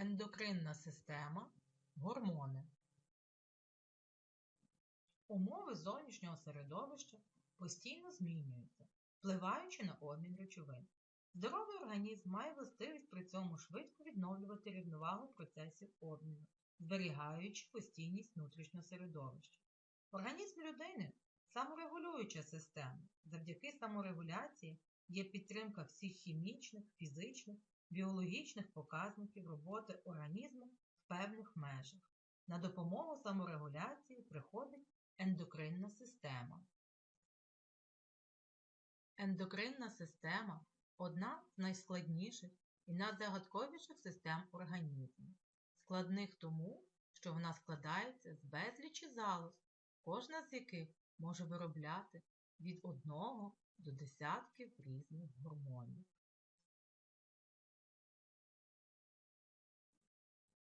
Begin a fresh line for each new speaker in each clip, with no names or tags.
ендокринна система, гормони. Умови зовнішнього середовища постійно змінюються, впливаючи на обмін речовин. Здоровий організм має властивість при цьому швидко відновлювати рівновагу процесів обміну, зберігаючи постійність внутрішнього середовища. Організм людини саморегулююча система. Завдяки саморегуляції є підтримка всіх хімічних, фізичних, біологічних показників роботи організму в певних межах. На допомогу саморегуляції приходить ендокринна система. Ендокринна система одна з найскладніших і найзагадковіших систем організму. Складних тому, що вона складається з безлічі залоз, кожна з яких може виробляти від одного до десятків різних гормонів.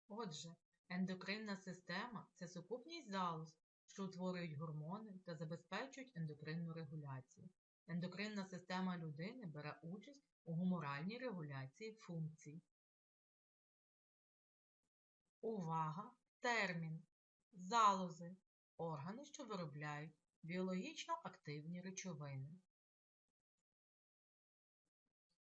Отже, ендокринна система це сукупність залоз, що утворюють гормони та забезпечують ендокринну регуляцію. Ендокринна система людини бере участь у гуморальній регуляції функцій. Увага! Термін. Залози. Органи, що виробляють біологічно активні речовини.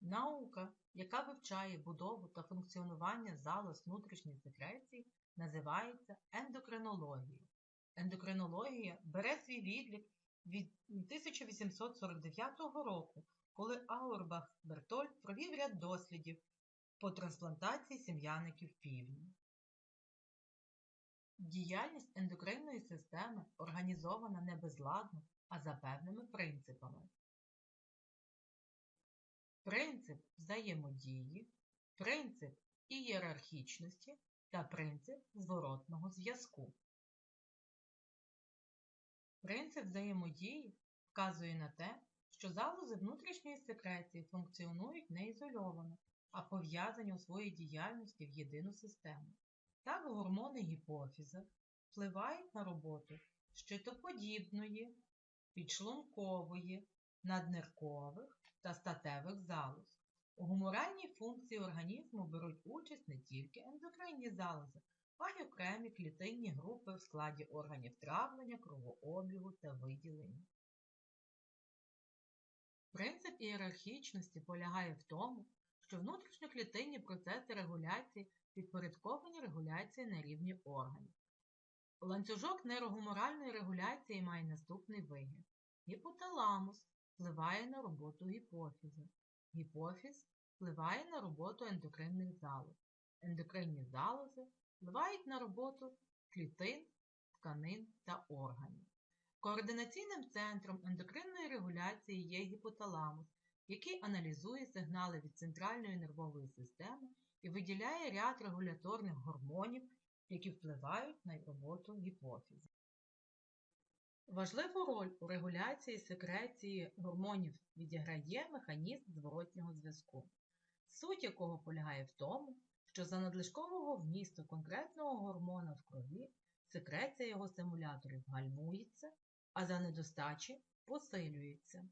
Наука, яка вивчає будову та функціонування залоз внутрішніх секрецій, називається ендокринологією. Ендокринологія бере свій відлік від 1849 року, коли Аурбах Бертольд провів ряд дослідів по трансплантації сім'яників півні. Діяльність ендокринної системи організована не безладно, а за певними принципами. Принцип взаємодії, принцип ієрархічності та принцип зворотного зв'язку. Принцип взаємодії вказує на те, що залози внутрішньої секреції функціонують не ізольовано, а пов'язані у своїй діяльності в єдину систему. Так гормони гіпофіза впливають на роботу щитоподібної, підшлункової, надниркових та статевих залоз. У гуморальній функції організму беруть участь не тільки ендокринні залози, а й окремі клітинні групи в складі органів травлення, кровообігу та виділення. Принцип ієрархічності полягає в тому, що внутрішньоклітинні процеси регуляції підпорядковані регуляції на рівні органів. Ланцюжок нейрогуморальної регуляції має наступний вигляд. Гіпоталамус впливає на роботу гіпофіза. Гіпофіз впливає на роботу ендокринних залоз. Ендокринні залози впливають на роботу клітин, тканин та органів. Координаційним центром ендокринної регуляції є гіпоталамус, який аналізує сигнали від центральної нервової системи і виділяє ряд регуляторних гормонів, які впливають на роботу гіпофізу. Важливу роль у регуляції секреції гормонів відіграє механізм зворотнього зв'язку, суть якого полягає в тому, що за надлишкового вмісту конкретного гормона в крові секреція його стимуляторів гальмується, а за недостачі посилюється.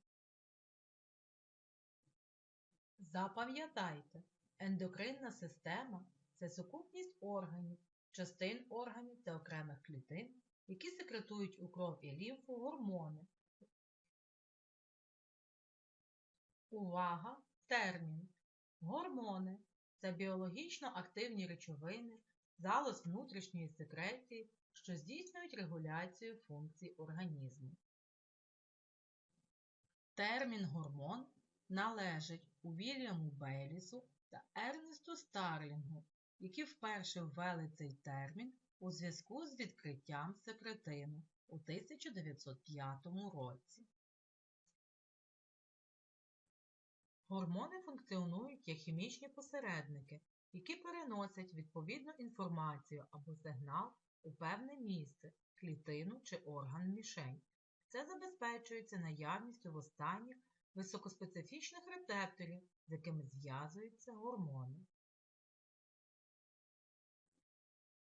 Запам'ятайте, ендокринна система це сукупність органів, частин органів та окремих клітин, які секретують у кров і лімфу гормони. Увага! Термін. Гормони це біологічно активні речовини, залоз внутрішньої секреції, що здійснюють регуляцію функцій організму. Термін гормон належить у Вільяму Бейлісу та Ернесту Старлінгу, які вперше ввели цей термін у зв'язку з відкриттям секретину у 1905 році. Гормони функціонують як хімічні посередники, які переносять відповідну інформацію або сигнал у певне місце, клітину чи орган мішень. Це забезпечується наявністю в останніх високоспецифічних рецепторів, з якими зв'язуються гормони.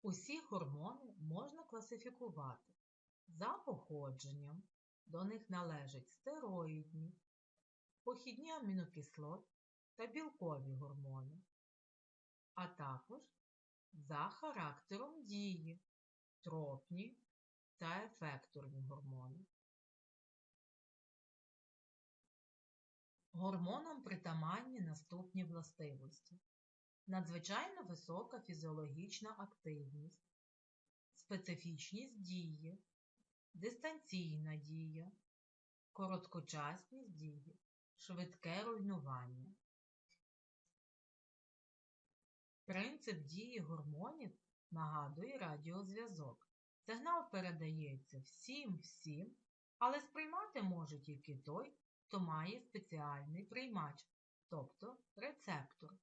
Усі гормони можна класифікувати за походженням. До них належать стероїдні, похідні амінокислот та білкові гормони, а також за характером дії, тропні та ефекторні гормони. Гормонам притаманні наступні властивості. Надзвичайно висока фізіологічна активність, специфічність дії, дистанційна дія, короткочасність дії, швидке руйнування. Принцип дії гормонів нагадує радіозв'язок. Сигнал передається всім-всім, але сприймати може тільки той, хто має спеціальний приймач, тобто рецептор.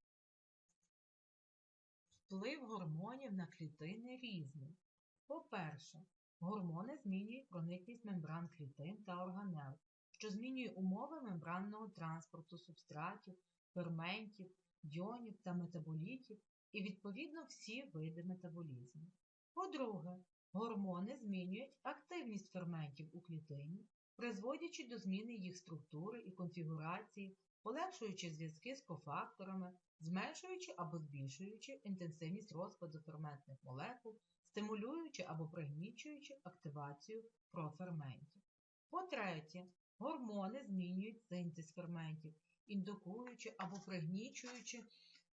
Вплив гормонів на клітини різний. По-перше, гормони змінюють проникність мембран клітин та органел, що змінює умови мембранного транспорту субстратів, ферментів, йонів та метаболітів і, відповідно, всі види метаболізму. По-друге, гормони змінюють активність ферментів у клітині, призводячи до зміни їх структури і конфігурації, полегшуючи зв'язки з кофакторами, зменшуючи або збільшуючи інтенсивність розпаду ферментних молекул, стимулюючи або пригнічуючи активацію проферментів. По-третє, гормони змінюють синтез ферментів, індукуючи або пригнічуючи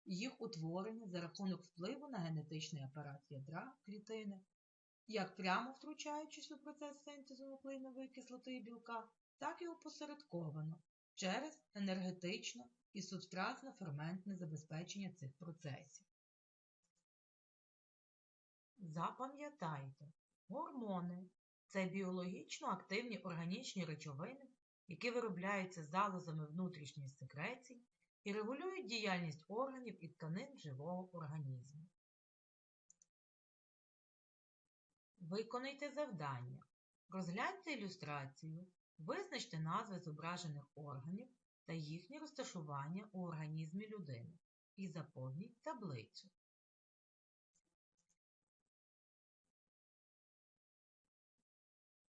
їх утворення за рахунок впливу на генетичний апарат ядра клітини, як прямо втручаючись у процес синтезу нуклеїнової кислоти і білка, так і опосередковано через енергетично і субстратно-ферментне забезпечення цих процесів. Запам'ятайте, гормони це біологічно активні органічні речовини, які виробляються залозами внутрішньої секреції і регулюють діяльність органів і тканин живого організму. Виконайте завдання. Розгляньте ілюстрацію, визначте назви зображених органів та їхнє розташування у організмі людини і заповніть таблицю.